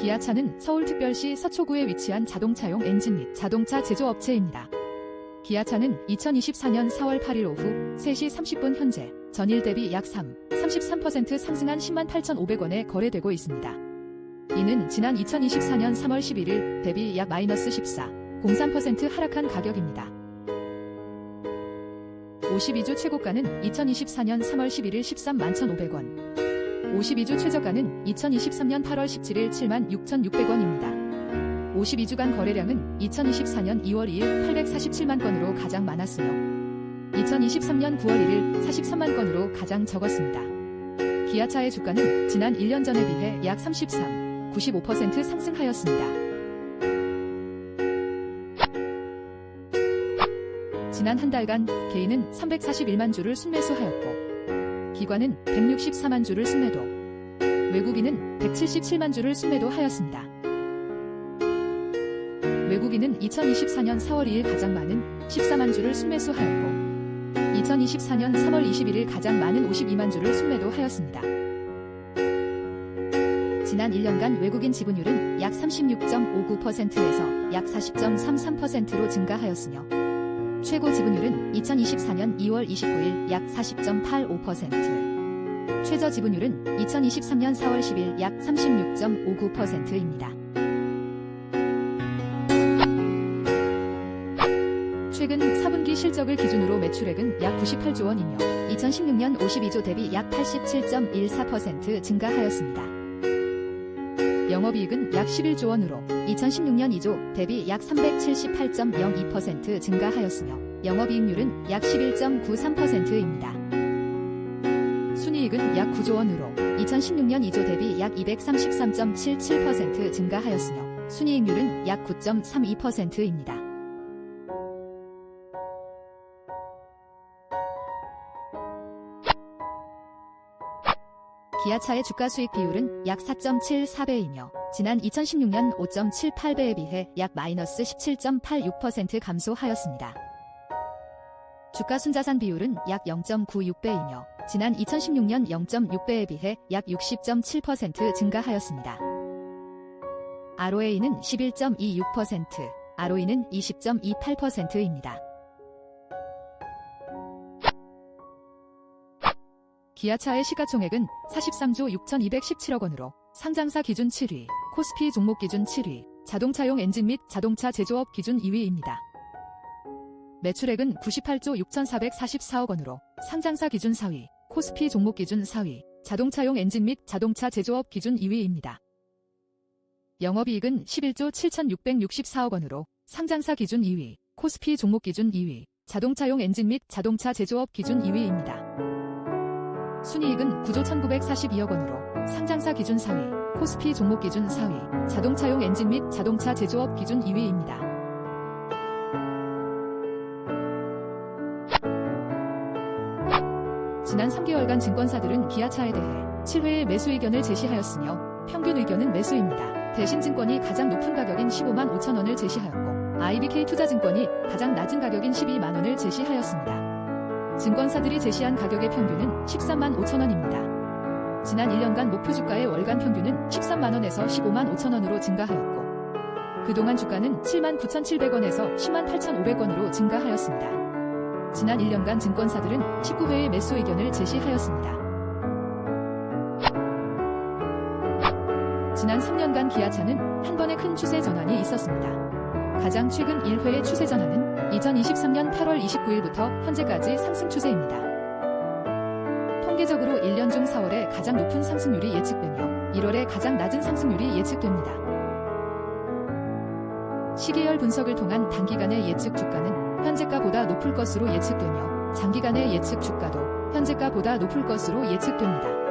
기아차는 서울특별시 서초구에 위치한 자동차용 엔진 및 자동차 제조업체입니다. 기아차는 2024년 4월 8일 오후 3시 30분 현재 전일 대비 약 3, 33% 상승한 10만 8,500원에 거래되고 있습니다. 이는 지난 2024년 3월 11일 대비 약 마이너스 14, 03% 하락한 가격입니다. 52주 최고가는 2024년 3월 11일 13만 1,500원, 52주 최저가는 2023년 8월 17일 7만 6,600원입니다. 52주간 거래량은 2024년 2월 2일 847만 건으로 가장 많았으며 2023년 9월 1일 43만 건으로 가장 적었습니다. 기아차의 주가는 지난 1년 전에 비해 약 33, 95% 상승하였습니다. 지난 한 달간 개인은 341만 주를 순매수하였고 기관은 164만 주를 순매도, 외국인은 177만 주를 순매도 하였습니다. 외국인은 2024년 4월 2일 가장 많은 14만 주를 순매수하였고 2024년 3월 21일 가장 많은 52만 주를 순매도하였습니다. 지난 1년간 외국인 지분율은 약 36.59%에서 약 40.33%로 증가하였으며 최고 지분율은 2024년 2월 29일 약 40.85%, 최저 지분율은 2023년 4월 10일 약 36.59%입니다. 최근 4분기 실적을 기준으로 매출액은 약 98조 원이며 2016년 52조 대비 약 87.14% 증가하였습니다. 영업이익은 약 11조 원으로 2016년 2조 대비 약 378.02% 증가하였으며 영업이익률은 약 11.93%입니다. 순이익은 약 9조 원으로 2016년 2조 대비 약 233.77% 증가하였으며 순이익률은 약 9.32%입니다. 기아차의 주가 수익 비율은 약 4.74배이며 지난 2016년 5.78배에 비해 약 마이너스 17.86% 감소하였습니다. 주가 순자산 비율은 약 0.96배이며 지난 2016년 0.6배에 비해 약 60.7% 증가하였습니다. ROA는 11.26%, ROE는 20.28%입니다. 기아차의 시가총액은 43조 6,217억 원으로 상장사 기준 7위, 코스피 종목 기준 7위, 자동차용 엔진 및 자동차 제조업 기준 2위입니다. 매출액은 98조 6,444억 원으로 상장사 기준 4위, 코스피 종목 기준 4위, 자동차용 엔진 및 자동차 제조업 기준 2위입니다. 영업이익은 11조 7,664억 원으로 상장사 기준 2위, 코스피 종목 기준 2위, 자동차용 엔진 및 자동차 제조업 기준 2위입니다. 순이익은 9조 1942억 원으로 상장사 기준 4위, 코스피 종목 기준 4위, 자동차용 엔진 및 자동차 제조업 기준 2위입니다. 지난 3개월간 증권사들은 기아차에 대해 7회의 매수 의견을 제시하였으며 평균 의견은 매수입니다. 대신 증권이 가장 높은 가격인 15만 5천 원을 제시하였고 IBK 투자증권이 가장 낮은 가격인 12만 원을 제시하였습니다. 증권사들이 제시한 가격의 평균은 13만 5천 원입니다. 지난 1년간 목표 주가의 월간 평균은 13만 원에서 15만 5천 원으로 증가하였고 그동안 주가는 7만 9,700원에서 10만 8,500원으로 증가하였습니다. 지난 1년간 증권사들은 19회의 매수 의견을 제시하였습니다. 지난 3년간 기아차는 한 번의 큰 추세 전환이 있었습니다. 가장 최근 1회의 추세 전환은 2023년 8월 29일부터 현재까지 상승 추세입니다. 통계적으로 1년 중 4월에 가장 높은 상승률이 예측되며 1월에 가장 낮은 상승률이 예측됩니다. 시계열 분석을 통한 단기간의 예측 주가는 현재가보다 높을 것으로 예측되며 장기간의 예측 주가도 현재가보다 높을 것으로 예측됩니다.